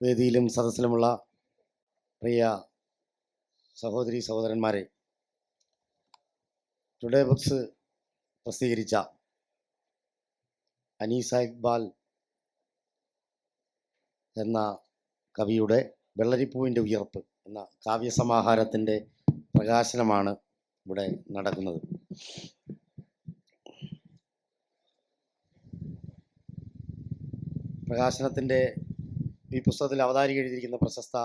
വേദിയിലും സദസ്സിലുമുള്ള പ്രിയ സഹോദരി സഹോദരന്മാരെ ടുഡേ ബുക്സ് പ്രസിദ്ധീകരിച്ച അനീസ ഇക്ബാൽ എന്ന കവിയുടെ വെള്ളരിപ്പൂവിന്റെ ഉയർപ്പ് എന്ന കാവ്യസമാഹാരത്തിന്റെ പ്രകാശനമാണ് ഇവിടെ നടക്കുന്നത്. പ്രകാശനത്തിന്റെ ഈ പുസ്തകത്തിൽ അവതാരിക എഴുതിയിരിക്കുന്ന പ്രശസ്ത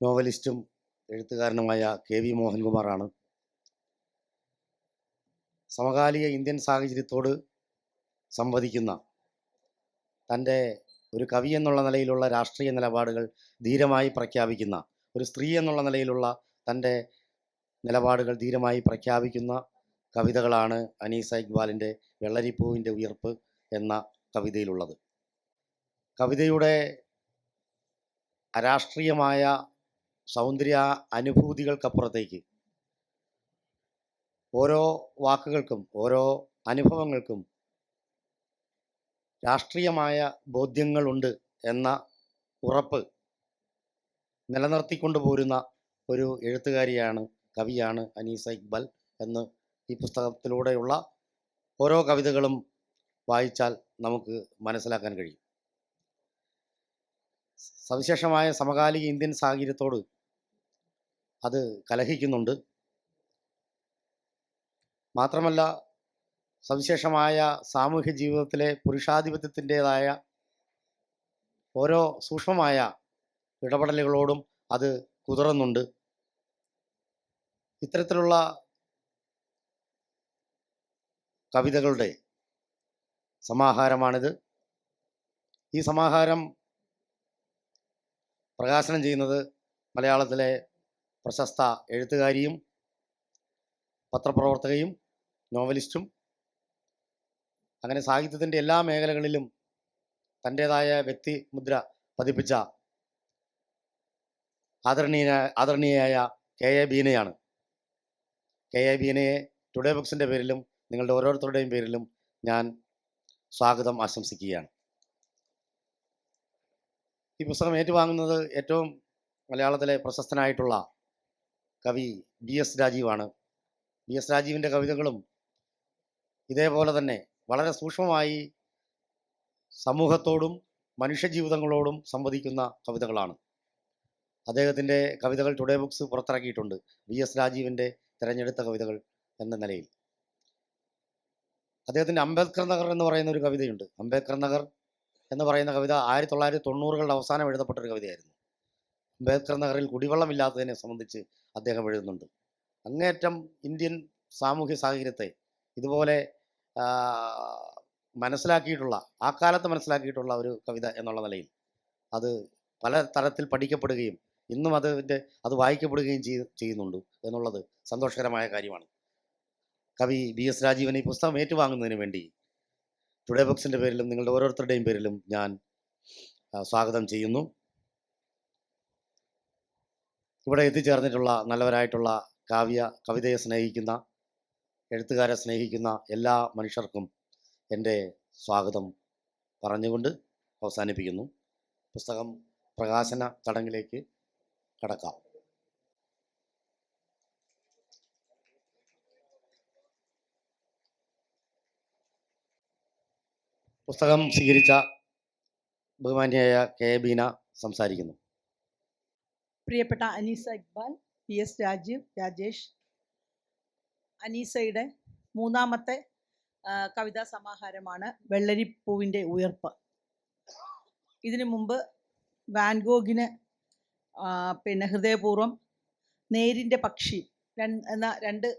നോവലിസ്റ്റും എഴുത്തുകാരനുമായ കെ വി മോഹൻകുമാറാണ്. സമകാലിക ഇന്ത്യൻ സാഹചര്യത്തോട് സംവദിക്കുന്ന തന്റെ ഒരു കവി എന്നുള്ള നിലയിലുള്ള രാഷ്ട്രീയ നിലപാടുകൾ ധീരമായി പ്രഖ്യാപിക്കുന്ന ഒരു സ്ത്രീ എന്നുള്ള നിലയിലുള്ള തന്റെ നിലപാടുകൾ ധീരമായി പ്രഖ്യാപിക്കുന്ന കവിതകളാണ് അനീസ ഇക്ബാലിന്റെ വെള്ളരിപ്പൂവിന്റെ ഉയർപ്പ് എന്ന കവിതയിലുള്ളത്. കവിതയുടെ അരാഷ്ട്രീയമായ സൗന്ദര്യ അനുഭൂതികൾക്കപ്പുറത്തേക്ക് ഓരോ വാക്കുകൾക്കും ഓരോ അനുഭവങ്ങൾക്കും രാഷ്ട്രീയമായ ബോധ്യങ്ങളുണ്ട് എന്ന ഉറപ്പ് നിലനിർത്തിക്കൊണ്ടു പോരുന്ന ഒരു എഴുത്തുകാരിയാണ് കവിയാണ് അനീസ ഇക്ബൽ എന്ന് ഈ പുസ്തകത്തിലൂടെയുള്ള ഓരോ കവിതകളും വായിച്ചാൽ നമുക്ക് മനസ്സിലാക്കാൻ കഴിയും. സവിശേഷമായ സമകാലിക ഇന്ത്യൻ സാഹചര്യത്തോട് അത് കലഹിക്കുന്നുണ്ട്. മാത്രമല്ല സവിശേഷമായ സാമൂഹ്യ ജീവിതത്തിലെ പുരുഷാധിപത്യത്തിന്റെതായ ഓരോ സൂക്ഷ്മമായ ഇടപെടലുകളോടും അത് കുതിർന്നുണ്ട്. ഇത്തരത്തിലുള്ള കവിതകളുടെ സമാഹാരമാണിത്. ഈ സമാഹാരം പ്രകാശനം ചെയ്യുന്നത് മലയാളത്തിലെ പ്രശസ്ത എഴുത്തുകാരിയും പത്രപ്രവർത്തകയും നോവലിസ്റ്റും അങ്ങനെ സാഹിത്യത്തിന്റെ എല്ലാ മേഖലകളിലും തന്റേതായ വ്യക്തി മുദ്ര പതിപ്പിച്ച ആദരണീയ ആദരണീയയായ കെ എ ബീനയാണ്. കെ എ ബീനയെ ടുഡേ ബുക്സിന്റെ പേരിലും നിങ്ങളുടെ ഓരോരുത്തരുടെയും പേരിലും ഞാൻ സ്വാഗതം ആശംസിക്കുകയാണ്. ഈ പുസ്തകം ഏറ്റുവാങ്ങുന്നത് ഏറ്റവും മലയാളത്തിലെ പ്രശസ്തനായിട്ടുള്ള കവി ബി എസ് രാജീവാണ്. ബി എസ് രാജീവിന്റെ കവിതകളും ഇതേപോലെ തന്നെ വളരെ സൂക്ഷ്മമായി സമൂഹത്തോടും മനുഷ്യജീവിതങ്ങളോടും സംവദിക്കുന്ന കവിതകളാണ്. അദ്ദേഹത്തിന്റെ കവിതകൾ ടുഡേ ബുക്സ് പുറത്തിറക്കിയിട്ടുണ്ട്. വി എസ് രാജീവിന്റെ തിരഞ്ഞെടുത്ത കവിതകൾ എന്ന നിലയിൽ. അദ്ദേഹത്തിന്റെ അംബേദ്കർ നഗർ എന്ന് പറയുന്ന ഒരു കവിതയുണ്ട്. അംബേദ്കർ നഗർ എന്ന് പറയുന്ന കവിത ആയിരത്തി തൊള്ളായിരത്തി തൊണ്ണൂറുകളുടെ അവസാനം എഴുതപ്പെട്ട ഒരു കവിതയായിരുന്നു. അംബേദ്കർ നഗറിൽ കുടിവെള്ളമില്ലാത്തതിനെ സംബന്ധിച്ച് അദ്ദേഹം എഴുതുന്നുണ്ട്. അങ്ങേയറ്റം ഇന്ത്യൻ സാമൂഹ്യ സാഹചര്യത്തെ ഇതുപോലെ മനസ്സിലാക്കിയിട്ടുള്ള ആ കാലത്ത് മനസ്സിലാക്കിയിട്ടുള്ള ഒരു കവിത എന്നുള്ള നിലയിൽ അത് പല തരത്തിൽ പഠിക്കപ്പെടുകയും ഇന്നും അതിന്റെ അത് വായിക്കപ്പെടുകയും ചെയ് ചെയ്യുന്നുണ്ട് എന്നുള്ളത് സന്തോഷകരമായ കാര്യമാണ്. കവി ബി എസ് രാജീവൻ ഈ പുസ്തകം ഏറ്റുവാങ്ങുന്നതിന് വേണ്ടി ടുഡേ ബുക്സിന്റെ പേരിലും നിങ്ങളുടെ ഓരോരുത്തരുടെയും പേരിലും ഞാൻ സ്വാഗതം ചെയ്യുന്നു. ഇവിടെ എത്തിച്ചേർന്നിട്ടുള്ള നല്ലവരായിട്ടുള്ള കാവ്യ കവിതയെ സ്നേഹിക്കുന്ന എഴുത്തുകാരെ സ്നേഹിക്കുന്ന എല്ലാ മനുഷ്യർക്കും എന്റെ സ്വാഗതം പറഞ്ഞുകൊണ്ട് അവസാനിപ്പിക്കുന്നു. പുസ്തകം പ്രകാശന ചടങ്ങിലേക്ക് കടക്കാം. പുസ്തകം സ്വീകരിച്ച ബഹുമാന്യായ കെ ബീന സംസാരിക്കുന്നു. പ്രിയപ്പെട്ട അനീസ ഇക്ബാൽ പി എസ് രാജീവ് രാജേഷ്. അനീസയുടെ മൂന്നാമത്തെ കവിതാ സമാഹാരമാണ് വെള്ളരിപ്പൂവിന്റെ ഉയർപ്പ്. ഇതിനു മുമ്പ് വാൻഗോഗിന് പിന്നെ ഹൃദയപൂർവം നേരിന്റെ പക്ഷി എന്ന രണ്ട്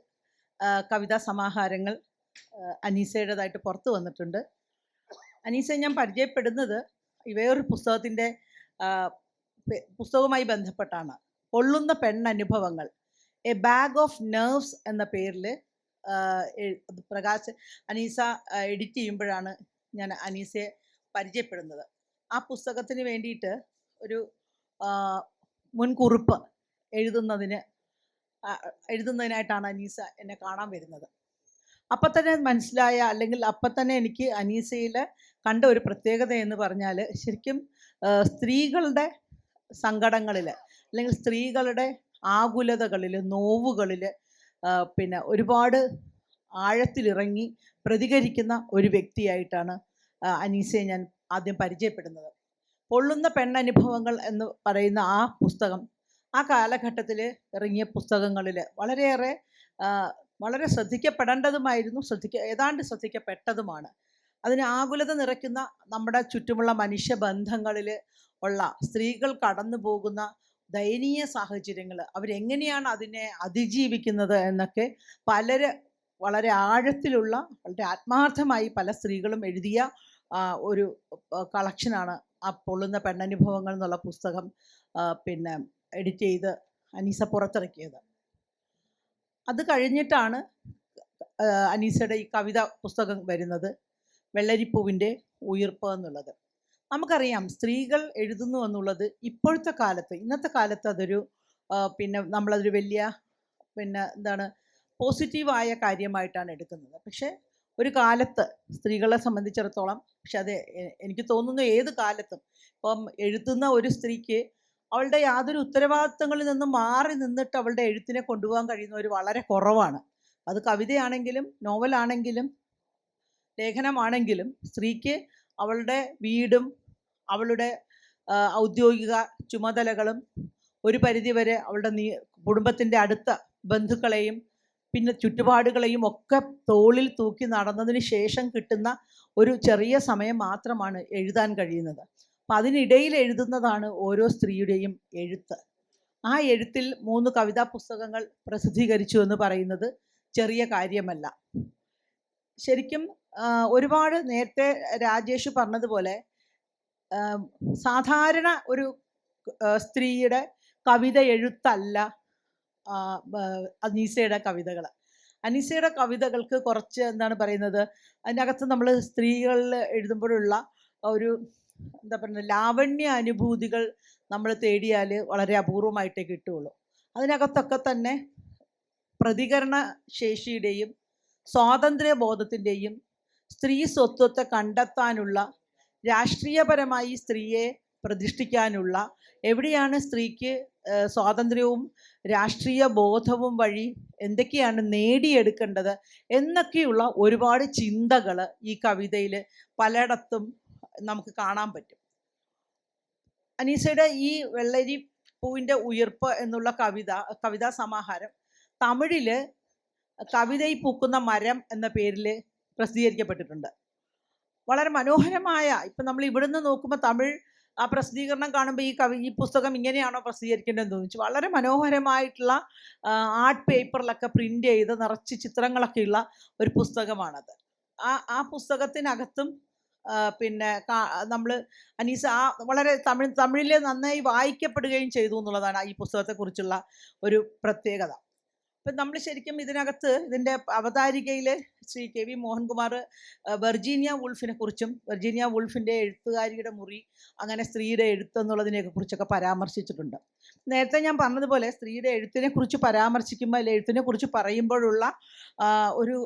കവിതാ സമാഹാരങ്ങൾ അനീസയുടേതായിട്ട് പുറത്തു വന്നിട്ടുണ്ട്. അനീസയെ ഞാൻ പരിചയപ്പെടുന്നത് വേറൊരു പുസ്തകത്തിന്റെ പുസ്തകവുമായി ബന്ധപ്പെട്ടാണ്. പൊള്ളുന്ന പെണ്ണനുഭവങ്ങൾ എ ബാഗ് ഓഫ് നെർവ്സ് എന്ന പേരിൽ പ്രകാശ് അനീസ എഡിറ്റ് ചെയ്യുമ്പോഴാണ് ഞാൻ അനീസയെ പരിചയപ്പെടുന്നത്. ആ പുസ്തകത്തിന് വേണ്ടിയിട്ട് ഒരു മുൻകുറിപ്പ് എഴുതുന്നതിന് എഴുതുന്നതിനായിട്ടാണ് അനീസ എന്നെ കാണാൻ വരുന്നത്. അപ്പം തന്നെ മനസ്സിലായ അല്ലെങ്കിൽ അപ്പം തന്നെ എനിക്ക് അനീസയിൽ കണ്ട ഒരു പ്രത്യേകത എന്ന് പറഞ്ഞാൽ ശരിക്കും സ്ത്രീകളുടെ സങ്കടങ്ങളിൽ അല്ലെങ്കിൽ സ്ത്രീകളുടെ ആകുലതകളിൽ നോവുകളിൽ പിന്നെ ഒരുപാട് ആഴത്തിലിറങ്ങി പ്രതികരിക്കുന്ന ഒരു വ്യക്തിയായിട്ടാണ് അനീസയെ ഞാൻ ആദ്യം പരിചയപ്പെടുന്നത്. പൊള്ളുന്ന പെണ്ണനുഭവങ്ങൾ എന്ന് പറയുന്ന ആ പുസ്തകം ആ കാലഘട്ടത്തിൽ ഇറങ്ങിയ പുസ്തകങ്ങളിൽ വളരെയേറെ വളരെ ശ്രദ്ധിക്കപ്പെടേണ്ടതുമായിരുന്നു ശ്രദ്ധിക്ക ഏതാണ്ട് ശ്രദ്ധിക്കപ്പെട്ടതുമാണ്. അതിന് ആകുലത നിറയ്ക്കുന്ന നമ്മുടെ ചുറ്റുമുള്ള മനുഷ്യബന്ധങ്ങളിൽ ഉള്ള സ്ത്രീകൾ കടന്നു പോകുന്ന ദയനീയ സാഹചര്യങ്ങൾ അവരെങ്ങനെയാണ് അതിനെ അതിജീവിക്കുന്നത് എന്നൊക്കെ പലര് വളരെ ആഴത്തിലുള്ള വളരെ ആത്മാർത്ഥമായി പല സ്ത്രീകളും എഴുതിയ ഒരു കളക്ഷനാണ് ആ പൊള്ളുന്ന പെണ്ണനുഭവങ്ങൾ എന്നുള്ള പുസ്തകം പിന്നെ എഡിറ്റ് ചെയ്ത് അനീസ പുറത്തിറക്കിയത്. അത് കഴിഞ്ഞിട്ടാണ് അനീസയുടെ ഈ കവിത പുസ്തകം വരുന്നത് വെള്ളരിപ്പൂവിന്റെ ഉയർപ്പ് എന്നുള്ളത്. നമുക്കറിയാം സ്ത്രീകൾ എഴുതുന്നു എന്നുള്ളത് ഇപ്പോഴത്തെ കാലത്ത് ഇന്നത്തെ കാലത്ത് അതൊരു പിന്നെ നമ്മളതൊരു വലിയ പിന്നെ എന്താണ് പോസിറ്റീവായ കാര്യമായിട്ടാണ് എടുക്കുന്നത്. പക്ഷേ ഒരു കാലത്ത് സ്ത്രീകളെ സംബന്ധിച്ചിടത്തോളം പക്ഷെ അത് എനിക്ക് തോന്നുന്നു ഏത് കാലത്തും ഇപ്പം എഴുതുന്ന ഒരു സ്ത്രീക്ക് അവളുടെ യാതൊരു ഉത്തരവാദിത്തങ്ങളിൽ നിന്നും മാറി നിന്നിട്ട് അവളുടെ എഴുത്തിനെ കൊണ്ടുപോകാൻ കഴിയുന്നവർ വളരെ കുറവാണ്. അത് കവിതയാണെങ്കിലും നോവലാണെങ്കിലും ലേഖനമാണെങ്കിലും സ്ത്രീക്ക് അവളുടെ വീടും അവളുടെ ഔദ്യോഗിക ചുമതലകളും ഒരു പരിധിവരെ അവളുടെ നീ കുടുംബത്തിന്റെ അടുത്ത ബന്ധുക്കളെയും പിന്നെ ചുറ്റുപാടുകളെയും ഒക്കെ തോളിൽ തൂക്കി നടന്നതിന് ശേഷം കിട്ടുന്ന ഒരു ചെറിയ സമയം മാത്രമാണ് എഴുതാൻ കഴിയുന്നത്. അപ്പം അതിനിടയിൽ എഴുതുന്നതാണ് ഓരോ സ്ത്രീയുടെയും എഴുത്ത്. ആ എഴുത്തിൽ മൂന്ന് കവിതാ പുസ്തകങ്ങൾ പ്രസിദ്ധീകരിച്ചു എന്ന് പറയുന്നത് ചെറിയ കാര്യമല്ല. ശരിക്കും ഒരുപാട് നേരത്തെ രാജേഷ് പറഞ്ഞതുപോലെ സാധാരണ ഒരു സ്ത്രീയുടെ കവിത എഴുത്തല്ല അനീസയുടെ കവിതകൾ അനീസയുടെ കവിതകൾക്ക് കുറച്ച് എന്താണ് പറയുന്നത് അതിനകത്ത് നമ്മൾ സ്ത്രീകളിൽ എഴുതുമ്പോഴുള്ള ഒരു എന്താ പറയുക ലാവണ്യ അനുഭൂതികൾ നമ്മൾ തേടിയാൽ വളരെ അപൂർവമായിട്ടേ കിട്ടുകയുള്ളൂ. അതിനകത്തൊക്കെ തന്നെ പ്രതികരണ ശേഷിയുടെയും സ്വാതന്ത്ര്യ ബോധത്തിന്റെയും സ്ത്രീ സ്വത്വത്തെ കണ്ടെത്താനുള്ള രാഷ്ട്രീയപരമായി സ്ത്രീയെ പ്രതിഷ്ഠിക്കാനുള്ള എവിടെയാണ് സ്ത്രീക്ക് സ്വാതന്ത്ര്യവും രാഷ്ട്രീയ ബോധവും വഴി എന്തൊക്കെയാണ് നേടിയെടുക്കേണ്ടത് എന്നൊക്കെയുള്ള ഒരുപാട് ചിന്തകൾ ഈ കവിതയിൽ പലയിടത്തും നമുക്ക് കാണാൻ പറ്റും. അനീസയുടെ ഈ വെള്ളരി പൂവിന്റെ ഉയർപ്പ് എന്നുള്ള കവിത കവിതാ സമാഹാരം തമിഴിൽ കവിതയിൽ പൂക്കുന്ന മരം എന്ന പേരിൽ പ്രസിദ്ധീകരിക്കപ്പെട്ടിട്ടുണ്ട്. വളരെ മനോഹരമായ ഇപ്പം നമ്മൾ ഇവിടുന്ന് നോക്കുമ്പോൾ തമിഴ് ആ പ്രസിദ്ധീകരണം കാണുമ്പോൾ ഈ കവി ഈ പുസ്തകം ഇങ്ങനെയാണോ പ്രസിദ്ധീകരിക്കേണ്ടതെന്ന് തോന്നിച്ചു വളരെ മനോഹരമായിട്ടുള്ള ആർട്ട് പേപ്പറിലൊക്കെ പ്രിന്റ് ചെയ്ത് നിറച്ച് ചിത്രങ്ങളൊക്കെയുള്ള ഒരു പുസ്തകമാണത്. ആ ആ പുസ്തകത്തിനകത്തും പിന്നെ നമ്മൾ അനീസ ആ വളരെ തമിഴ് തമിഴിൽ നന്നായി വായിക്കപ്പെടുകയും ചെയ്തു എന്നുള്ളതാണ് ഈ പുസ്തകത്തെക്കുറിച്ചുള്ള ഒരു പ്രത്യേകത. ഇപ്പം നമ്മൾ ശരിക്കും ഇതിനകത്ത് ഇതിന്റെ അവതാരികയിൽ Shri K V Mohankumar Virginia വുൾഫിനെ കുറിച്ചും വെർജീനിയ വുൾഫിന്റെ എഴുത്തുകാരിയുടെ മുറി അങ്ങനെ സ്ത്രീയുടെ എഴുത്ത് എന്നുള്ളതിനെയൊക്കെ കുറിച്ചൊക്കെ പരാമർശിച്ചിട്ടുണ്ട്. നേരത്തെ ഞാൻ പറഞ്ഞതുപോലെ സ്ത്രീയുടെ എഴുത്തിനെ കുറിച്ച് പരാമർശിക്കുമ്പോൾ അല്ലെങ്കിൽ എഴുത്തിനെ കുറിച്ച് പറയുമ്പോഴുള്ള ഒരു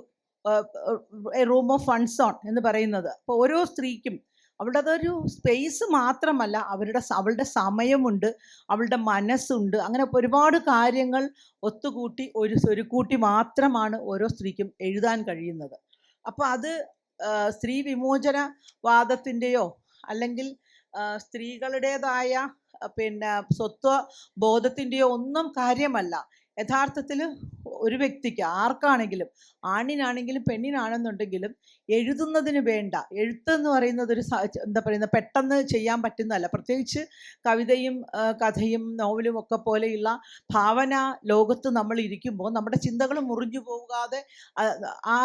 റൂം ഓഫ് ഫൺസ് ഓൺ എന്ന് പറയുന്നത്. അപ്പോൾ ഓരോ സ്ത്രീക്കും അവളുടെ അതൊരു സ്പേസ് മാത്രമല്ല അവരുടെ അവളുടെ സമയമുണ്ട് അവളുടെ മനസ്സുണ്ട്. അങ്ങനെ ഒരുപാട് കാര്യങ്ങൾ ഒത്തുകൂട്ടി ഒരു സ്വരുക്കൂട്ടി മാത്രമാണ് ഓരോ സ്ത്രീക്കും എഴുതാൻ കഴിയുന്നത്. അപ്പോൾ അത് സ്ത്രീ വിമോചന വാദത്തിന്റെയോ അല്ലെങ്കിൽ സ്ത്രീകളുടേതായ പിന്നെ സ്വത്വ ബോധത്തിന്റെയോ ഒന്നും കാര്യമല്ല. യഥാർത്ഥത്തിൽ ഒരു വ്യക്തിക്ക് ആർക്കാണെങ്കിലും ആണിനാണെങ്കിലും പെണ്ണിനാണെന്നുണ്ടെങ്കിലും എഴുതുന്നതിന് വേണ്ട എഴുത്ത് എന്ന് പറയുന്നത് ഒരു എന്താ പറയുന്നത് പെട്ടെന്ന് ചെയ്യാൻ പറ്റുന്നതല്ല. പ്രത്യേകിച്ച് കവിതയും കഥയും നോവലും ഒക്കെ പോലെയുള്ള ഭാവന ലോകത്ത് നമ്മൾ ഇരിക്കുമ്പോൾ നമ്മുടെ ചിന്തകൾ മുറിഞ്ഞു പോകാതെ ആ,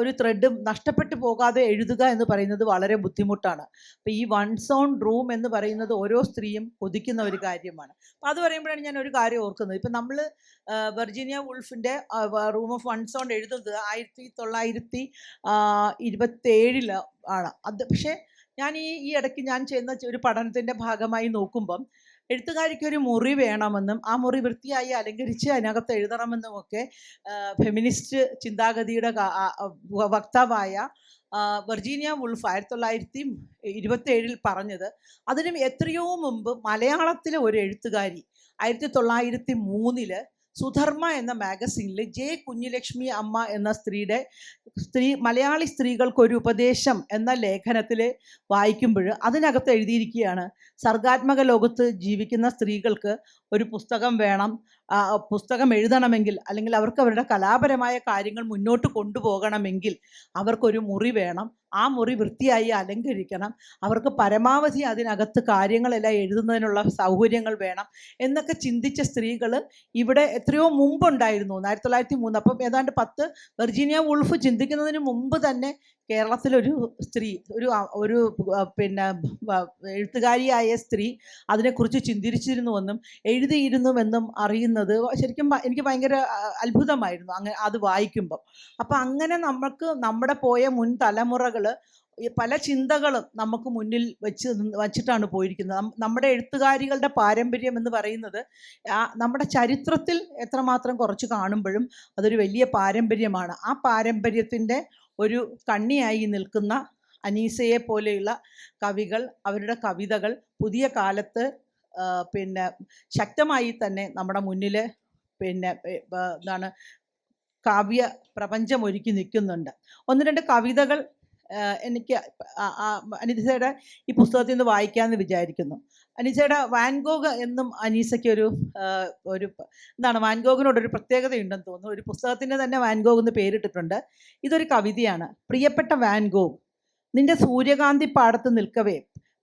ഒരു ത്രെഡും നഷ്ടപ്പെട്ടു പോകാതെ എഴുതുക എന്ന് പറയുന്നത് വളരെ ബുദ്ധിമുട്ടാണ്. അപ്പം ഈ വൺ സോൺ റൂം എന്ന് പറയുന്നത് ഓരോ സ്ത്രീയും കൊതിക്കുന്ന ഒരു കാര്യമാണ്. അപ്പം അത് പറയുമ്പോഴാണ് ഞാൻ ഒരു കാര്യം ഓർക്കുന്നത്. ഇപ്പം നമ്മൾ വെർജീനിയ വുൾഫിന്റെ റൂം ഓഫ് വൺ കൊണ്ട് എഴുതുന്നത് ആയിരത്തി തൊള്ളായിരത്തി ഇരുപത്തേഴിൽ ആണ്. അത് പക്ഷേ ഞാൻ ഈ ഈ ഇടയ്ക്ക് ഞാൻ ചെയ്യുന്ന ഒരു പഠനത്തിന്റെ ഭാഗമായി നോക്കുമ്പം എഴുത്തുകാരിക്ക് ഒരു മുറി വേണമെന്നും ആ മുറി വൃത്തിയായി അലങ്കരിച്ച് അതിനകത്ത് എഴുതണമെന്നും ഒക്കെ ഫെമിനിസ്റ്റ് ചിന്താഗതിയുടെ വക്താവായ വെർജീനിയ വുൾഫ് ആയിരത്തി തൊള്ളായിരത്തി ഇരുപത്തേഴിൽ പറഞ്ഞത് അതിനും എത്രയോ മുമ്പ് മലയാളത്തിലെ ഒരു എഴുത്തുകാരി ആയിരത്തി തൊള്ളായിരത്തി മൂന്നിൽ സുധർമ്മ എന്ന മാഗസീനിൽ ജെ കുഞ്ഞുലക്ഷ്മി അമ്മ എന്ന സ്ത്രീയുടെ സ്ത്രീ മലയാളി സ്ത്രീകൾക്കൊരു ഉപദേശം എന്ന ലേഖനത്തിൽ വായിക്കുമ്പോൾ അതിനകത്ത് എഴുതിയിരിക്കുകയാണ് സർഗാത്മക ലോകത്ത് ജീവിക്കുന്ന സ്ത്രീകൾക്ക് ഒരു പുസ്തകം വേണം പുസ്തകം എഴുതണമെങ്കിൽ അല്ലെങ്കിൽ അവർക്ക് അവരുടെ കലാപരമായ കാര്യങ്ങൾ മുന്നോട്ട് കൊണ്ടുപോകണമെങ്കിൽ അവർക്കൊരു മുറി വേണം. ആ മുറി വൃത്തിയായി അലങ്കരിക്കണം. അവർക്ക് പരമാവധി അതിനകത്ത് കാര്യങ്ങളെല്ലാം എഴുതുന്നതിനുള്ള സൗകര്യങ്ങൾ വേണം എന്നൊക്കെ ചിന്തിച്ച സ്ത്രീകൾ ഇവിടെ എത്രയോ മുമ്പുണ്ടായിരുന്നു. ആയിരത്തി തൊള്ളായിരത്തി മൂന്ന്. അപ്പം ഏതാണ്ട് പത്ത് വെർജീനിയ വുൾഫ് ചിന്തിക്കുന്നതിന് മുമ്പ് തന്നെ കേരളത്തിലൊരു സ്ത്രീ ഒരു ഒരു പിന്നെ എഴുത്തുകാരിയായ സ്ത്രീ അതിനെക്കുറിച്ച് ചിന്തിച്ചിരുന്നുവെന്നും എഴുതിയിരുന്നുവെന്നും അറിയുന്നത് ശരിക്കും എനിക്ക് ഭയങ്കര അത്ഭുതമായിരുന്നു അങ്ങനെ അത് വായിക്കുമ്പോൾ അപ്പം അങ്ങനെ നമുക്ക് നമ്മുടെ പോയ മുൻ തലമുറകൾ പല ചിന്തകളും നമുക്ക് മുന്നിൽ വെച്ച് വച്ചിട്ടാണ് പോയിരിക്കുന്നത്. നമ്മുടെ എഴുത്തുകാരികളുടെ പാരമ്പര്യം എന്ന് പറയുന്നത് നമ്മുടെ ചരിത്രത്തിൽ എത്രമാത്രം കുറച്ച് കാണുമ്പോഴും അതൊരു വലിയ പാരമ്പര്യമാണ്. ആ പാരമ്പര്യത്തിന്റെ ഒരു കണ്ണിയായി നിൽക്കുന്ന അനീസയെ പോലെയുള്ള കവികൾ അവരുടെ കവിതകൾ പുതിയ കാലത്ത് പിന്നെ ശക്തമായി തന്നെ നമ്മുടെ മുന്നിൽ പിന്നെ എന്താണ് കാവ്യ പ്രപഞ്ചം ഒരുക്കി നിൽക്കുന്നുണ്ട്. ഒന്ന് രണ്ട് കവിതകൾ എനിക്ക് അനീസയുടെ ഈ പുസ്തകത്തിൽ നിന്ന് വായിക്കാമെന്ന് വിചാരിക്കുന്നു. അനീസയുടെ വാൻഗോഗ് എന്നും അനീസയ്ക്ക് ഒരു ഒരു എന്താണ് വാൻഗോഗിനോടൊരു പ്രത്യേകതയുണ്ടെന്ന് തോന്നുന്നു. ഒരു പുസ്തകത്തിന് തന്നെ വാൻഗോഗ് എന്ന് പേരിട്ടിട്ടുണ്ട്. ഇതൊരു കവിതയാണ്. പ്രിയപ്പെട്ട വാൻഗോഗ് നിന്റെ സൂര്യകാന്തി പാടത്ത് നിൽക്കവേ.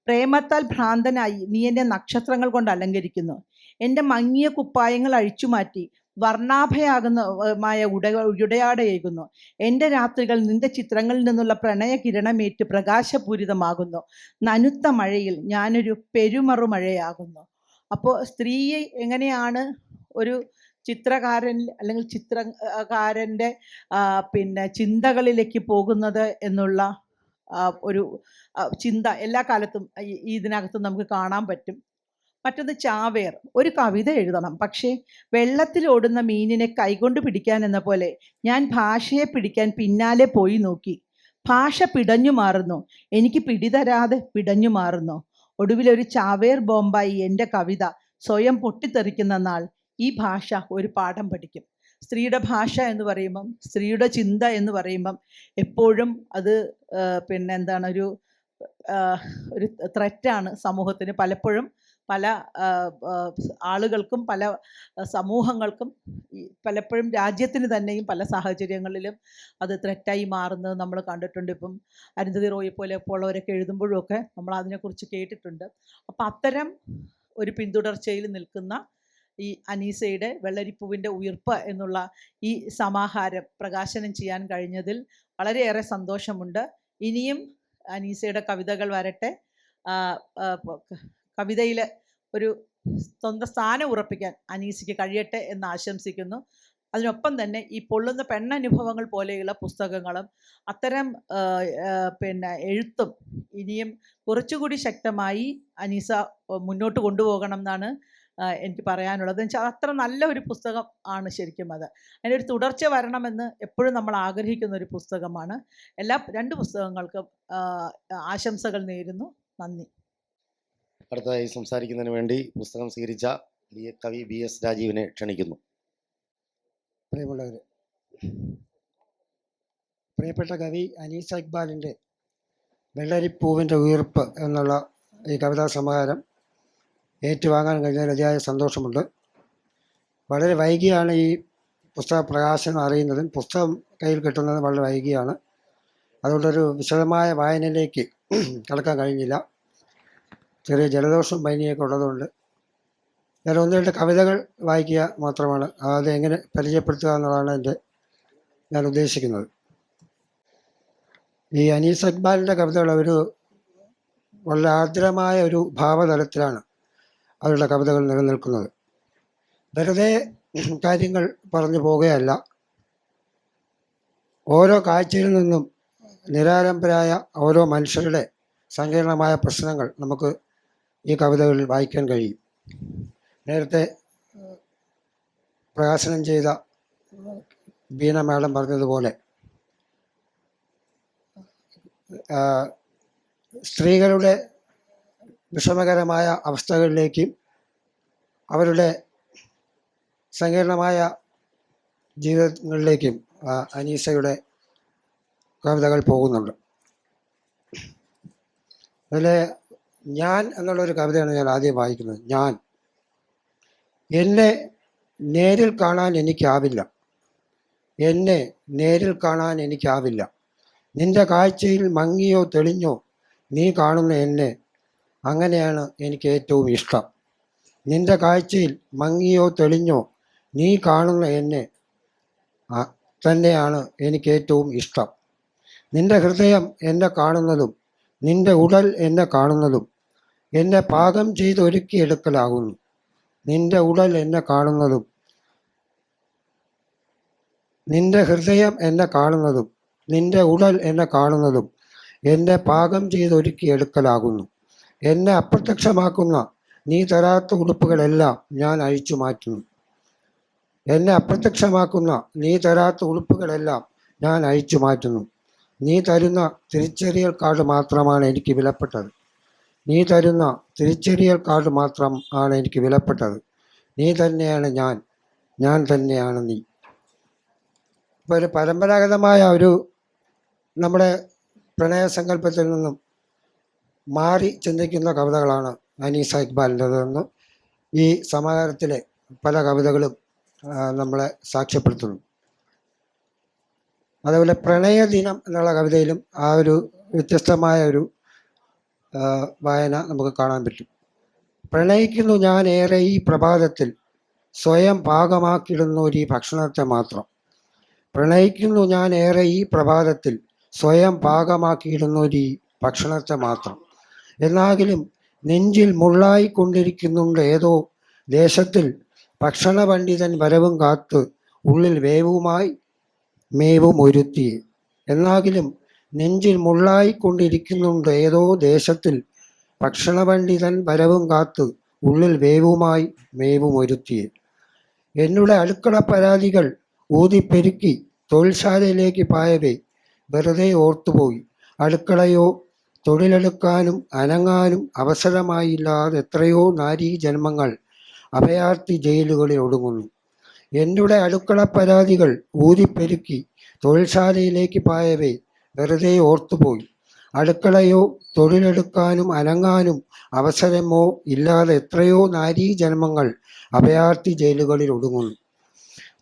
പ്രേമത്താൽ ഭ്രാന്തനായി നീ എന്റെ നക്ഷത്രങ്ങൾ കൊണ്ട് അലങ്കരിക്കുന്നു. എന്റെ മങ്ങിയ കുപ്പായങ്ങൾ അഴിച്ചുമാറ്റി. വർണാഭയാകുന്ന ഏർ, മായ ഉട ഉടയാടയേകുന്നു. എന്റെ രാത്രികൾ നിന്റെ ചിത്രങ്ങളിൽ നിന്നുള്ള പ്രണയ കിരണമേറ്റ് പ്രകാശപൂരിതമാകുന്നു. നനുത്ത മഴയിൽ ഞാനൊരു പെരുമറു മഴയാകുന്നു അപ്പോൾ സ്ത്രീയെ എങ്ങനെയാണ് ഒരു ചിത്രകാരൻ അല്ലെങ്കിൽ ചിത്രകാരന്റെ പിന്നെ ചിന്തകളിലേക്ക് പോകുന്നത് എന്നുള്ള ഒരു ചിന്ത എല്ലാ കാലത്തും ഈ നമുക്ക് കാണാൻ പറ്റും. മറ്റൊന്ന് ചാവേർ. ഒരു കവിത എഴുതണം. പക്ഷേ വെള്ളത്തിൽ ഓടുന്ന മീനിനെ കൈകൊണ്ട് പിടിക്കാൻ എന്ന പോലെ ഞാൻ ഭാഷയെ പിടിക്കാൻ പിന്നാലെ പോയി നോക്കി. ഭാഷ പിടഞ്ഞു മാറുന്നു. എനിക്ക് പിടിതരാതെ പിടഞ്ഞു മാറുന്നു. ഒടുവിലൊരു ചാവേർ ബോംബായി എന്റെ കവിത സ്വയം പൊട്ടിത്തെറിക്കുന്ന നാൾ ഈ ഭാഷ ഒരു പാഠം പഠിക്കും. സ്ത്രീയുടെ ഭാഷ എന്ന് പറയുമ്പം സ്ത്രീയുടെ ചിന്ത എന്ന് പറയുമ്പം എപ്പോഴും അത് പിന്നെ എന്താണ് ഒരു ഒരു ത്രെറ്റാണ് സമൂഹത്തിന്. പലപ്പോഴും പല ആളുകൾക്കും പല സമൂഹങ്ങൾക്കും പലപ്പോഴും രാജ്യത്തിന് തന്നെയും പല സാഹചര്യങ്ങളിലും അത് ത്രെറ്റായി മാറുന്നത് നമ്മൾ കണ്ടിട്ടുണ്ട്. ഇപ്പം അരുന്ധതി റോയി പോലെ ഉള്ളവരൊക്കെ എഴുതുമ്പോഴുമൊക്കെ നമ്മൾ അതിനെക്കുറിച്ച് കേട്ടിട്ടുണ്ട്. അപ്പം അത്തരം ഒരു പിന്തുടർച്ചയിൽ നിൽക്കുന്ന ഈ അനീസയുടെ വെള്ളരിപ്പൂവിന്റെ ഉയർപ്പ് എന്നുള്ള ഈ സമാഹാരം പ്രകാശനം ചെയ്യാൻ കഴിഞ്ഞതിൽ വളരെയേറെ സന്തോഷമുണ്ട്. ഇനിയും അനീസയുടെ കവിതകൾ വരട്ടെ. കവിതയിൽ ഒരു സ്വന്തം സ്ഥാനം ഉറപ്പിക്കാൻ അനീസിക്ക് കഴിയട്ടെ എന്ന് ആശംസിക്കുന്നു. അതിനൊപ്പം തന്നെ ഈ പൊള്ളുന്ന പെണ്ണനുഭവങ്ങൾ പോലെയുള്ള പുസ്തകങ്ങളും അത്തരം പിന്നെ എഴുത്തും ഇനിയും കുറച്ചുകൂടി ശക്തമായി അനീസ മുന്നോട്ട് കൊണ്ടുപോകണം എന്നാണ് എനിക്ക് പറയാനുള്ളത്. വെച്ചാൽ അത്ര നല്ല ഒരു പുസ്തകം ആണ് ശരിക്കും അത്. അതിന്റെ ഒരു തുടർച്ച വരണമെന്ന് എപ്പോഴും നമ്മൾ ആഗ്രഹിക്കുന്ന ഒരു പുസ്തകമാണ്. എല്ലാ രണ്ട് പുസ്തകങ്ങൾക്കും ആശംസകൾ നേരുന്നു. നന്ദി. അടുത്തതായി സംസാരിക്കുന്നതിന് വേണ്ടി പുസ്തകം സ്വീകരിച്ച എ കവി ബി എസ് രാജീവിനെ ക്ഷണിക്കുന്നു. പ്രിയമുള്ളവരെ പ്രിയപ്പെട്ട കവി അനീസ ഇക്ബാലിന്റെ വെള്ളരിപ്പൂവിന്റെ ഉയർപ്പ് എന്നുള്ള ഈ കവിതാ സമാഹാരം ഏറ്റുവാങ്ങാൻ കഴിഞ്ഞതിൽ അതിയായ സന്തോഷമുണ്ട്. വളരെ വൈകിയാണ് ഈ പുസ്തക പ്രകാശനം അറിയുന്നതും പുസ്തകം കയ്യിൽ കിട്ടുന്നതും വളരെ വൈകിയാണ്. അതുകൊണ്ടൊരു വിശദമായ വായനയിലേക്ക് കടക്കാൻ കഴിഞ്ഞില്ല. ചെറിയ ജലദോഷം പനിയൊക്കെ ഉള്ളതുകൊണ്ട് ഞാൻ ഒന്ന് രണ്ട് കവിതകൾ വായിക്കുക മാത്രമാണ്. അത് എങ്ങനെ പരിചയപ്പെടുത്തുക എന്നുള്ളതാണ് എന്റെ ഞാൻ ഉദ്ദേശിക്കുന്നത്. ഈ അനീസ് ഇക്ബാലിന്റെ കവിതകൾ ഒരു വളരെ ആർദ്രമായ ഒരു ഭാവതലത്തിലാണ് അവരുടെ കവിതകൾ നിലനിൽക്കുന്നത്. വെറുതെ കാര്യങ്ങൾ പറഞ്ഞു പോകുകയല്ല. ഓരോ കാഴ്ചയിൽ നിന്നും നിരാലംബരായ ഓരോ മനുഷ്യരുടെ സങ്കീർണമായ പ്രശ്നങ്ങൾ നമുക്ക് ഈ കവിതകളിൽ വായിക്കാൻ കഴിയും. നേരത്തെ പ്രകാശനം ചെയ്ത ബീന മാഡം പറഞ്ഞതുപോലെ സ്ത്രീകളുടെ വിഷമകരമായ അവസ്ഥകളിലേക്കും അവരുടെ സങ്കീർണമായ ജീവിതങ്ങളിലേക്കും അനീസയുടെ കവിതകൾ പോകുന്നുണ്ട്. അതിൽ ഞാൻ എന്നുള്ള ഒരു കവിതയാണ് ഞാൻ ആദ്യം വായിക്കുന്നത്. ഞാൻ. എന്നെ നേരിൽ കാണാൻ എനിക്കാവില്ല. എന്നെ നേരിൽ കാണാൻ എനിക്കാവില്ല. നിന്റെ കാഴ്ചയിൽ മങ്ങിയോ തെളിഞ്ഞോ നീ കാണുന്ന എന്നെ. അങ്ങനെയാണ് എനിക്ക് ഏറ്റവും ഇഷ്ടം. നിന്റെ കാഴ്ചയിൽ മങ്ങിയോ തെളിഞ്ഞോ നീ കാണുന്ന എന്നെ. തന്നെയാണ് എനിക്ക് ഏറ്റവും ഇഷ്ടം. നിന്റെ ഹൃദയം എന്നെ കാണുന്നതും നിന്റെ ഉടൽ എന്നെ കാണുന്നതും എന്നെ പാകം ചെയ്ത് ഒരുക്കിയെടുക്കലാകുന്നു നിന്റെ ഉടൽ എന്നെ കാണുന്നതും നിന്റെ ഹൃദയം എന്നെ കാണുന്നതും നിന്റെ ഉടൽ എന്നെ കാണുന്നതും എന്നെ പാകം ചെയ്ത് ഒരുക്കിയെടുക്കലാകുന്നു എന്നെ അപ്രത്യക്ഷമാക്കുന്ന നീ തരാത്ത ഉടുപ്പുകളെല്ലാം ഞാൻ അഴിച്ചു മാറ്റുന്നു. എന്നെ അപ്രത്യക്ഷമാക്കുന്ന നീ തരാത്ത ഉടുപ്പുകളെല്ലാം ഞാൻ അഴിച്ചു മാറ്റുന്നു. നീ തരുന്ന തിരിച്ചറിയൽ കാർഡ് മാത്രമാണ് എനിക്ക് വിലപ്പെട്ടത്. നീ തരുന്ന തിരിച്ചറിയൽ കാർഡ് മാത്രം ആണ് എനിക്ക് വിലപ്പെട്ടത്. നീ തന്നെയാണ് ഞാൻ. ഞാൻ തന്നെയാണ് നീ. ഇപ്പോൾ ഒരു പരമ്പരാഗതമായ ഒരു നമ്മുടെ പ്രണയസങ്കല്പത്തിൽ നിന്നും മാറി ചിന്തിക്കുന്ന കവിതകളാണ് അനീസ ഇക്ബാലിന്റെതെന്ന് ഈ സമാഹാരത്തിലെ പല കവിതകളും നമ്മളെ സാക്ഷ്യപ്പെടുത്തുന്നു. അതേപോലെ പ്രണയദിനം എന്നുള്ള കവിതയിലും ആ ഒരു വ്യത്യസ്തമായ ഒരു വായന നമുക്ക് കാണാൻ പറ്റും. പ്രണയിക്കുന്നു ഞാൻ ഏറെ ഈ പ്രഭാതത്തിൽ. സ്വയം പാകമാക്കിയിടുന്നു ഒരു ഭക്ഷണത്തെ മാത്രം. പ്രണയിക്കുന്നു ഞാൻ ഏറെ ഈ പ്രഭാതത്തിൽ. സ്വയം പാകമാക്കിയിടുന്ന ഒരു ഭക്ഷണത്തെ മാത്രം. എന്നാകിലും നെഞ്ചിൽ മുള്ളായിക്കൊണ്ടിരിക്കുന്നുണ്ട് ഏതോ ദേശത്തിൽ. ഭക്ഷണ പണ്ഡിതൻ വരവും കാത്ത് ഉള്ളിൽ വേവുമായി മേവും ഒരുത്തി. എന്നാകിലും നെഞ്ചിൽ മുള്ളായിക്കൊണ്ടിരിക്കുന്നുണ്ട് ഏതോ ദേശത്തിൽ. ഭക്ഷണപണ്ഡിതൻ വരവും കാത്ത് ഉള്ളിൽ വേവുമായി മേവും ഒരുത്തി എന്നുള്ള അടുക്കള പരാതികൾ ഊതിപ്പെരുക്കി തൊഴിൽശാലയിലേക്ക് പായവേ വെറുതെ ഓർത്തുപോയി. അടുക്കളയോ തൊഴിലെടുക്കാനും അനങ്ങാനും അവസരമായില്ലാതെ എത്രയോ നാരീ ജന്മങ്ങൾ അഭയാർത്ഥി ജയിലുകളിൽ ഒടുങ്ങുന്നു. എന്നുടെ അടുക്കള പരാതികൾ ഊതിപ്പെരുക്കി തൊഴിൽശാലയിലേക്ക് പായവേ വെറുതെ ഓർത്തുപോയി. അടുക്കളയോ തൊഴിലെടുക്കാനും അനങ്ങാനും അവസരമോ ഇല്ലാതെ എത്രയോ നാരീ ജന്മങ്ങൾ അഭയാർത്ഥി ജയിലുകളിൽ ഒടുങ്ങുന്നു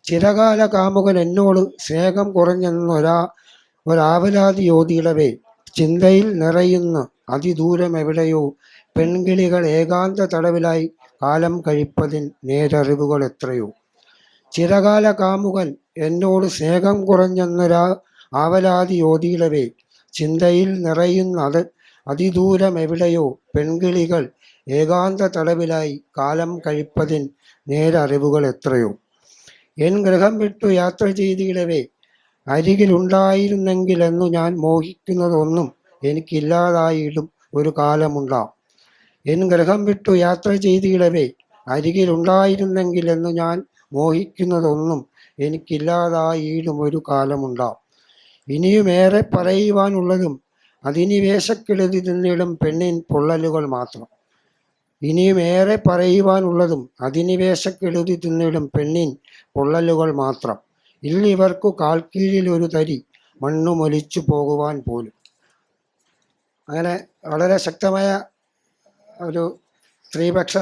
ചിരകാല കാമുകൻ എന്നോട് സ്നേഹം കുറഞ്ഞെന്നൊരാ ഒരാവലാതി യോതിയിടവേ ചിന്തയിൽ നിറയുന്ന അതിദൂരം എവിടെയോ പെൺകിളികൾ ഏകാന്ത തടവിലായി കാലം കഴിപ്പതിൻ നേരറിവുകൾ എത്രയോ. ചിരകാല കാമുകൻ എന്നോട് സ്നേഹം കുറഞ്ഞെന്നൊരാ ആവലാതി യോതിയിടവേ ചിന്തയിൽ അതിദൂരം എവിടെയോ പെൺകിളികൾ ഏകാന്ത തടവിലായി കാലം കഴിപ്പതിൻ നേരറിവുകൾ എത്രയോ എൻ ഗൃഹം വിട്ടു യാത്ര ചെയ്തിടവേ അരികിലുണ്ടായിരുന്നെങ്കിലെന്നു ഞാൻ മോഹിക്കുന്നതൊന്നും എനിക്കില്ലാതായിടും ഒരു കാലമുണ്ടാം. എൻ ഗൃഹം വിട്ടു യാത്ര ചെയ്തിടവേ അരികിലുണ്ടായിരുന്നെങ്കിലെന്നു ഞാൻ മോഹിക്കുന്നതൊന്നും എനിക്കില്ലാതായിടും ഒരു കാലമുണ്ടാം. ഇനിയുമേറെ പറയുവാനുള്ളതും അധിനിവേശക്കെടുതി പെണ്ണിൻ പൊള്ളലുകൾ മാത്രം. ഇനിയുമേറെ പറയുവാനുള്ളതും അധിനിവേശക്കെടുതി തിന്നിടും പെണ്ണിൻ പൊള്ളലുകൾ മാത്രം. ഇല്ലിവർക്കു കാൽക്കീഴിൽ ഒരു തരി മണ്ണുമൊലിച്ചു പോകുവാൻ പോലും. അങ്ങനെ വളരെ ശക്തമായ ഒരു സ്ത്രീപക്ഷ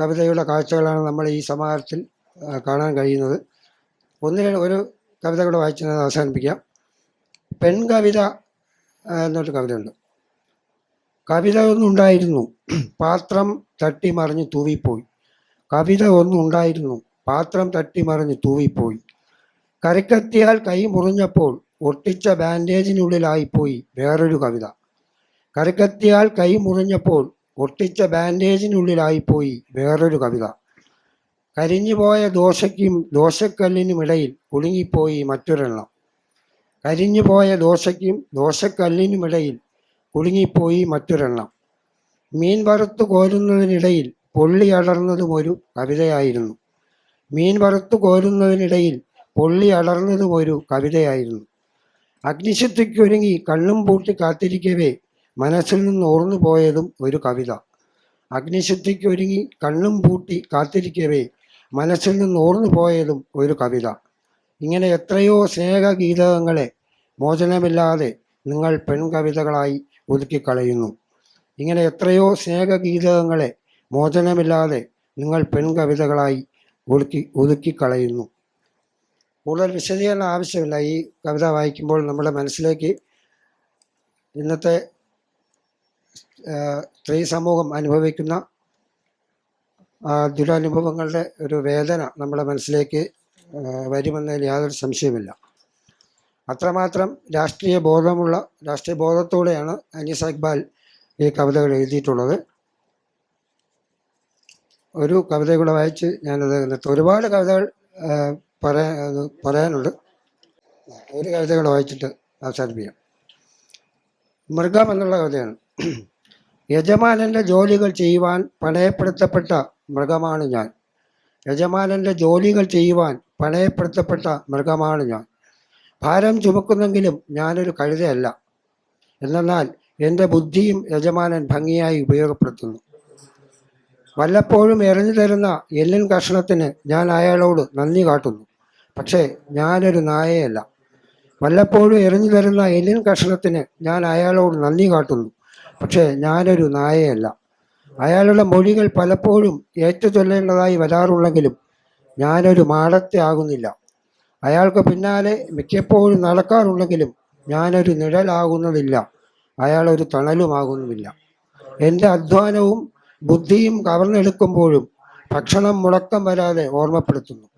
കവിതയുടെ കാഴ്ചകളാണ് നമ്മൾ ഈ സമാഹാരത്തിൽ കാണാൻ കഴിയുന്നത്. ഒന്നിന് ഒരു കവിത കൂടെ വായിച്ച് ഞാൻ അവസാനിപ്പിക്കാം. പെൺകവിത കവിത എന്നൊരു കവിതയുണ്ട്. കവിത ഒന്നുണ്ടായിരുന്നു പാത്രം തട്ടി മറിഞ്ഞ് തൂവിപ്പോയി. കവിത ഒന്നുണ്ടായിരുന്നു പാത്രം തട്ടി മറിഞ്ഞ് തൂവിപ്പോയി. കരക്കെത്തിയാൽ കൈ മുറിഞ്ഞപ്പോൾ ഒട്ടിച്ച ബാൻഡേജിനുള്ളിലായിപ്പോയി വേറൊരു കവിത. കരക്കെത്തിയാൽ കൈ മുറിഞ്ഞപ്പോൾ ഒട്ടിച്ച ബാൻഡേജിനുള്ളിലായിപ്പോയി വേറൊരു കവിത. കരിഞ്ഞുപോയ ദോശയ്ക്കും ദോശക്കല്ലിനുമിടയിൽ കുടുങ്ങിപ്പോയി മറ്റൊരെണ്ണം. കരിഞ്ഞുപോയ ദോശയ്ക്കും ദോശക്കല്ലിനുമിടയിൽ കുടുങ്ങിപ്പോയി മറ്റൊരെണ്ണം. മീൻ വറുത്തു കോരുന്നതിനിടയിൽ പൊള്ളി അടർന്നതും ഒരു കവിതയായിരുന്നു. മീൻ വറുത്തു കോരുന്നതിനിടയിൽ പൊള്ളി അടർന്നതും ഒരു കവിതയായിരുന്നു. അഗ്നിശുദ്ധിക്കൊരുങ്ങി കണ്ണും പൂട്ടി കാത്തിരിക്കവേ മനസ്സിൽ നിന്ന് ഓർന്നു പോയതും ഒരു കവിത. അഗ്നിശുദ്ധിക്കൊരുങ്ങി കണ്ണും പൂട്ടി കാത്തിരിക്കവേ മനസ്സിൽ നിന്ന് ഓർന്നു പോയതും ഒരു കവിത. ഇങ്ങനെ എത്രയോ സ്നേഹഗീതകങ്ങളെ മോചനമില്ലാതെ നിങ്ങൾ പെൺകവിതകളായി ഒതുക്കിക്കളയുന്നു. ഇങ്ങനെ എത്രയോ സ്നേഹഗീതകങ്ങളെ മോചനമില്ലാതെ നിങ്ങൾ പെൺകവിതകളായി ഒതുക്കി ഒതുക്കിക്കളയുന്നു. കൂടുതൽ വിശദീകരണം ആവശ്യമില്ല. ഈ കവിത വായിക്കുമ്പോൾ നമ്മുടെ മനസ്സിലേക്ക് ഇന്നത്തെ സ്ത്രീ സമൂഹം അനുഭവിക്കുന്ന ദുരനുഭവങ്ങളുടെ ഒരു വേദന നമ്മുടെ മനസ്സിലേക്ക് വരുമെന്നതിൽ യാതൊരു സംശയമില്ല അത്രമാത്രം രാഷ്ട്രീയ ബോധമുള്ള രാഷ്ട്രീയ ബോധത്തോടെയാണ് അനീസ് ഇക്ബാൽ ഈ കവിതകൾ എഴുതിയിട്ടുള്ളത്. ഒരു കവിത കൂടെ വായിച്ച് ഞാനത് നിർത്തും. ഒരുപാട് കവിതകൾ പറയാ പറയാനുണ്ട്. ഒരു കവിത കൂടെ വായിച്ചിട്ട് അവസാനിപ്പിക്കാം. മൃഗം എന്നുള്ള കവിതയാണ്. യജമാനന്റെ ജോലികൾ ചെയ്യുവാൻ പണയപ്പെടുത്തപ്പെട്ട മൃഗമാണ് ഞാൻ. യജമാനന്റെ ജോലികൾ ചെയ്യുവാൻ പണയപ്പെടുത്തപ്പെട്ട മൃഗമാണ് ഞാൻ. ഭാരം ചുമക്കുന്നെങ്കിലും ഞാനൊരു കഴുതയല്ല. എന്നാൽ എന്റെ ബുദ്ധിയും യജമാനൻ ഭംഗിയായി ഉപയോഗപ്പെടുത്തുന്നു. വല്ലപ്പോഴും എറിഞ്ഞു തരുന്ന എല്ലിൻ കഷണത്തിന് ഞാൻ അയാളോട് നന്ദി കാട്ടുന്നു. പക്ഷേ ഞാനൊരു നായയല്ല. വല്ലപ്പോഴും എറിഞ്ഞു തരുന്ന എല്ലിൻ കഷണത്തിന് ഞാൻ അയാളോട് നന്ദി കാട്ടുന്നു. പക്ഷേ ഞാനൊരു നായയല്ല. അയാളുടെ മൊഴികൾ പലപ്പോഴും ഏറ്റുചൊല്ലേണ്ടതായി വരാറുള്ളെങ്കിലും ഞാനൊരു മാടത്തെ ആകുന്നില്ല. അയാൾക്ക് പിന്നാലെ മിക്കപ്പോഴും നടക്കാറുണ്ടെങ്കിലും ഞാനൊരു നിഴലാകുന്നതില്ല. അയാളൊരു തണലുമാകുന്നുമില്ല. എന്റെ അധ്വാനവും ബുദ്ധിയും കവർന്നെടുക്കുമ്പോഴും ഭക്ഷണം മുടക്കം വരാതെ ഓർമ്മപ്പെടുത്തുന്നു.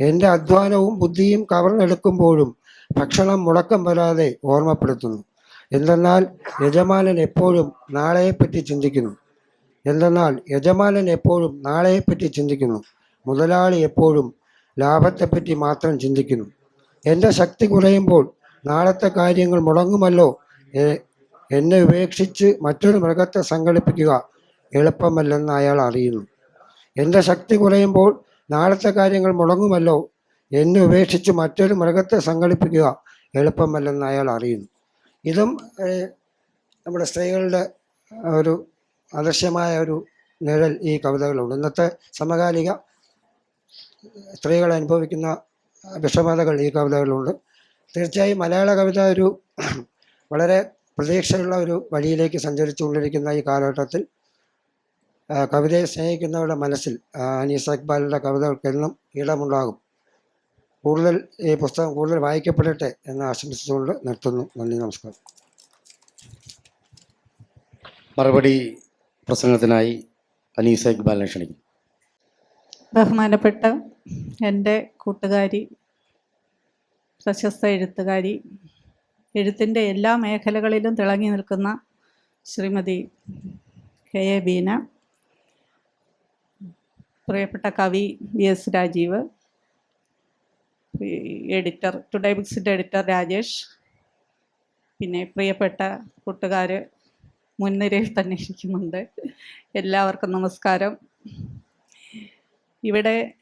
എന്റെ അധ്വാനവും ബുദ്ധിയും കവർന്നെടുക്കുമ്പോഴും ഭക്ഷണം മുടക്കം വരാതെ ഓർമ്മപ്പെടുത്തുന്നു. എന്തെന്നാൽ യജമാനൻ എപ്പോഴും നാളെയെപ്പറ്റി ചിന്തിക്കുന്നു. എന്തെന്നാൽ യജമാനൻ എപ്പോഴും നാളെയെപ്പറ്റി ചിന്തിക്കുന്നു. മുതലാളി എപ്പോഴും ലാഭത്തെപ്പറ്റി മാത്രം ചിന്തിക്കുന്നു. എന്റെ ശക്തി കുറയുമ്പോൾ നാളത്തെ കാര്യങ്ങൾ മുടങ്ങുമല്ലോ? എന്നെ ഉപേക്ഷിച്ച് മറ്റൊരു മൃഗത്തെ സംഘടിപ്പിക്കുക എളുപ്പമല്ലെന്ന് അയാൾ അറിയുന്നു. എന്റെ ശക്തി കുറയുമ്പോൾ നാളത്തെ കാര്യങ്ങൾ മുടങ്ങുമല്ലോ? എന്നെ ഉപേക്ഷിച്ച് മറ്റൊരു മൃഗത്തെ സംഘടിപ്പിക്കുക എളുപ്പമല്ലെന്ന് അയാൾ അറിയുന്നു. ഇതും നമ്മുടെ സ്ത്രീകളുടെ ഒരു അദൃശ്യമായ ഒരു നിഴൽ ഈ കവിതകളുണ്ട്. ഇന്നത്തെ സമകാലിക സ്ത്രീകൾ അനുഭവിക്കുന്ന വിഷമതകൾ ഈ കവിതകളിലുണ്ട്. തീർച്ചയായും മലയാള കവിത ഒരു വളരെ പ്രതീക്ഷയുള്ള ഒരു വഴിയിലേക്ക് സഞ്ചരിച്ചുകൊണ്ടിരിക്കുന്ന ഈ കാലഘട്ടത്തിൽ കവിതയെ സ്നേഹിക്കുന്നവരുടെ മനസ്സിൽ അനീസ ഇക്ബാലിന്റെ കവിതകൾക്കെന്നും ഇടമുണ്ടാകും. കൂടുതൽ ഈ പുസ്തകം കൂടുതൽ വായിക്കപ്പെടട്ടെ എന്ന് ആശംസിച്ചുകൊണ്ട് നിർത്തുന്നു. നന്ദി നമസ്കാരം. മറുപടി പ്രസംഗത്തിനായി അനീസ ഇക്ബാലിനെ ക്ഷണിക്കും ബഹുമാനപ്പെട്ട എന്റെ കൂട്ടുകാരി പ്രശസ്ത എഴുത്തുകാരി എഴുത്തിന്റെ എല്ലാ മേഖലകളിലും തിളങ്ങി നിൽക്കുന്ന ശ്രീമതി കെ എ ബീന പ്രിയപ്പെട്ട കവി V S Rajeev editor today ബുക്സിന്റെ editor Rajesh പിന്നെ പ്രിയപ്പെട്ട കൂട്ടുകാർ മുൻനിരയിൽ തന്നെ ഇരിക്കുന്നുണ്ട്. എല്ലാവർക്കും നമസ്കാരം. ഇവിടെ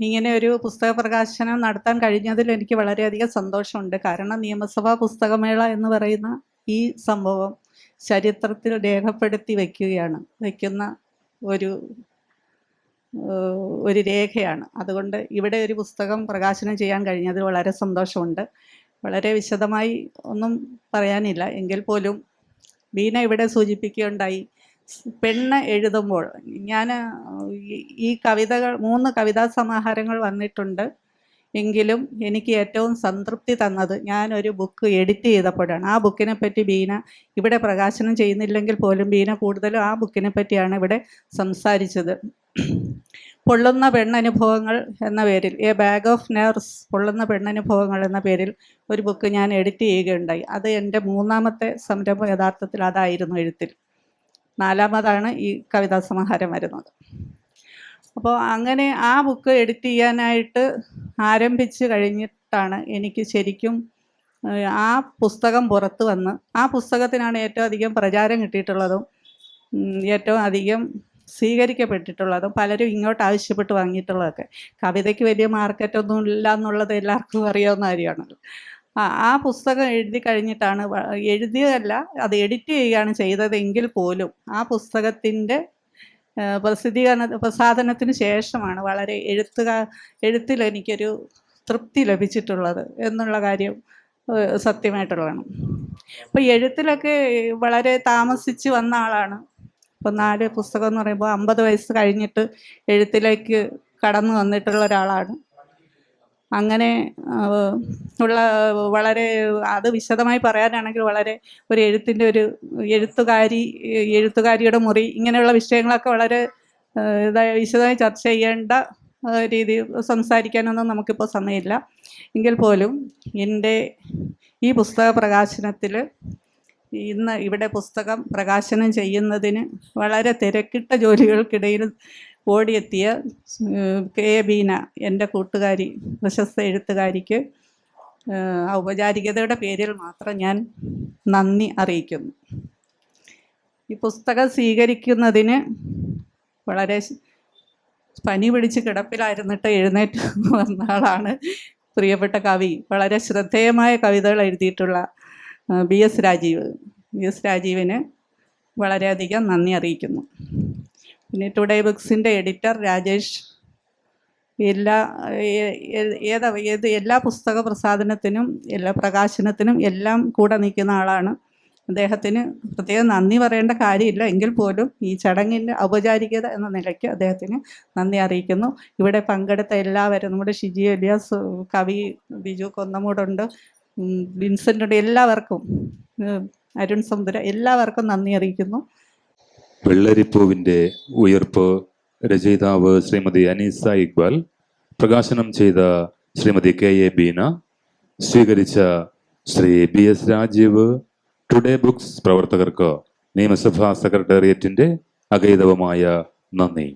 ഇങ്ങനെ ഒരു പുസ്തക പ്രകാശനം നടത്താൻ കഴിഞ്ഞതിൽ എനിക്ക് വളരെയധികം സന്തോഷമുണ്ട്. കാരണം നിയമസഭാ പുസ്തകമേള എന്ന് പറയുന്ന ഈ സംഭവം ചരിത്രത്തിൽ രേഖപ്പെടുത്തി വയ്ക്കുകയാണ് വയ്ക്കുന്ന ഒരു ഒരു രേഖയാണ്. അതുകൊണ്ട് ഇവിടെ ഒരു പുസ്തകം പ്രകാശനം ചെയ്യാൻ കഴിഞ്ഞതിൽ വളരെ സന്തോഷമുണ്ട്. വളരെ വിശദമായി ഒന്നും പറയാനില്ല. എങ്കിൽ പോലും ബീന ഇവിടെ സൂചിപ്പിക്കുകയുണ്ടായി. പെണ്ണ് എഴുതുമ്പോൾ ഞാൻ ഈ കവിതകൾ മൂന്ന് കവിതാ സമാഹാരങ്ങൾ വന്നിട്ടുണ്ട്. എങ്കിലും എനിക്ക് ഏറ്റവും സംതൃപ്തി തന്നത് ഞാനൊരു ബുക്ക് എഡിറ്റ് ചെയ്തപ്പോഴാണ്. ആ ബുക്കിനെ പറ്റി ബീന ഇവിടെ പ്രകാശനം ചെയ്യുന്നില്ലെങ്കിൽ പോലും ബീന കൂടുതലും ആ ബുക്കിനെ പറ്റിയാണ് ഇവിടെ സംസാരിച്ചത്. പൊള്ളുന്ന പെണ്ണനുഭവങ്ങൾ എന്ന പേരിൽ എ ബാഗ് ഓഫ് നെർസ് പൊള്ളുന്ന പെണ്ണനുഭവങ്ങൾ എന്ന പേരിൽ ഒരു ബുക്ക് ഞാൻ എഡിറ്റ് ചെയ്യുകയുണ്ടായി. അത് എന്റെ മൂന്നാമത്തെ സംരംഭം യഥാർത്ഥത്തിൽ അതായിരുന്നു എഴുത്തിൽ. നാലാമതാണ് ഈ കവിതാ സമാഹാരം വരുന്നത്. അപ്പോൾ അങ്ങനെ ആ ബുക്ക് എഡിറ്റ് ചെയ്യാനായിട്ട് ആരംഭിച്ച് കഴിഞ്ഞിട്ടാണ് എനിക്ക് ശരിക്കും ആ പുസ്തകം പുറത്ത് വന്ന് ആ പുസ്തകത്തിനാണ് ഏറ്റവും അധികം പ്രചാരം കിട്ടിയിട്ടുള്ളതും ഏറ്റവും അധികം സ്വീകരിക്കപ്പെട്ടിട്ടുള്ളതും പലരും ഇങ്ങോട്ട് ആവശ്യപ്പെട്ട് വാങ്ങിയിട്ടുള്ളതൊക്കെ. കവിതയ്ക്ക് വലിയ മാർക്കറ്റൊന്നും ഇല്ല എന്നുള്ളത് എല്ലാവർക്കും അറിയാവുന്ന കാര്യമാണല്ലോ. ആ ആ പുസ്തകം എഴുതി കഴിഞ്ഞിട്ടാണ് എഴുതിയതല്ല അത് എഡിറ്റ് ചെയ്യുകയാണ് ചെയ്തതെങ്കിൽ പോലും ആ പുസ്തകത്തിന്റെ പ്രസിദ്ധീകരണ പ്രസാധനത്തിന് ശേഷമാണ് വളരെ എഴുത്തുകാ എഴുത്തിൽ എനിക്കൊരു തൃപ്തി ലഭിച്ചിട്ടുള്ളത് എന്നുള്ള കാര്യം സത്യമായിട്ടുള്ളതാണ്. അപ്പോൾ എഴുത്തിലൊക്കെ വളരെ താമസിച്ച് വന്ന ആളാണ് ഇപ്പം നാല് പുസ്തകം എന്ന് പറയുമ്പോൾ അമ്പത് വയസ്സ് കഴിഞ്ഞിട്ട് എഴുത്തിലേക്ക് കടന്നു വന്നിട്ടുള്ള ഒരാളാണ്. അങ്ങനെ ഉള്ള വളരെ അത് വിശദമായി പറയാനാണെങ്കിൽ വളരെ ഒരു എഴുത്തിന്റെ ഒരു എഴുത്തുകാരി എഴുത്തുകാരിയുടെ മുറി ഇങ്ങനെയുള്ള വിഷയങ്ങളൊക്കെ വളരെ വിശദമായി ചർച്ച ചെയ്യേണ്ട രീതി സംസാരിക്കാനൊന്നും നമുക്കിപ്പോൾ സമയമില്ല. എങ്കിൽ പോലും എന്റെ ഈ പുസ്തക പ്രകാശനത്തിൽ ഇന്ന് ഇവിടെ പുസ്തകം പ്രകാശനം ചെയ്യുന്നതിന് വളരെ തിരക്കിട്ട ജോലികൾക്കിടയിൽ ഓടിയെത്തിയ കെ. എ. ബീന എന്റെ കൂട്ടുകാരി പ്രശസ്ത എഴുത്തുകാരിക്ക് ഔപചാരികതയുടെ പേരിൽ മാത്രം ഞാൻ നന്ദി അറിയിക്കുന്നു. ഈ പുസ്തകം സ്വീകരിക്കുന്നതിന് വളരെ പനി പിടിച്ച് കിടപ്പിലായിരുന്നിട്ട് എഴുന്നേറ്റ് വന്ന ആളാണ് പ്രിയപ്പെട്ട കവി. വളരെ ശ്രദ്ധേയമായ കവിതകൾ എഴുതിയിട്ടുള്ള B S Rajeev. B S രാജീവിന് വളരെയധികം നന്ദി അറിയിക്കുന്നു. പിന്നെ ടുഡേ ബുക്സിന്റെ എഡിറ്റർ രാജേഷ് എല്ലാ ഏ- ഏ- ഏത് എല്ലാ പുസ്തക പ്രസാധനത്തിനും എല്ലാ പ്രകാശനത്തിനും എല്ലാം കൂടെ നിൽക്കുന്ന ആളാണ്. അദ്ദേഹത്തിന് പ്രത്യേകം നന്ദി പറയേണ്ട കാര്യമില്ല. എങ്കിൽ പോലും ഈ ചടങ്ങിന്റെ ഔപചാരികത എന്ന നിലയ്ക്ക് അദ്ദേഹത്തിന് നന്ദി അറിയിക്കുന്നു. ഇവിടെ പങ്കെടുത്ത എല്ലാവരും നമ്മുടെ ഷിജി എലിയാസ് കവി ബിജു കൊന്നമൂടുണ്ട് ഉം, എല്ലാവർക്കും അരുൺ സമുദ്ര എല്ലാവർക്കും നന്ദി അറിയിക്കുന്നു. വെള്ളരിപ്പൂവിന്റെ ഉയർപ്പ് രചയിതാവ് ശ്രീമതി അനീസ ഇക്ബാൽ പ്രകാശനം ചെയ്ത ശ്രീമതി കെ എ ബീന സ്വീകരിച്ച Shri B S Rajeev today books പ്രവർത്തകർക്ക് നിയമസഭാ സെക്രട്ടേറിയറ്റിന്റെ അഗൈതവമായ നന്ദി.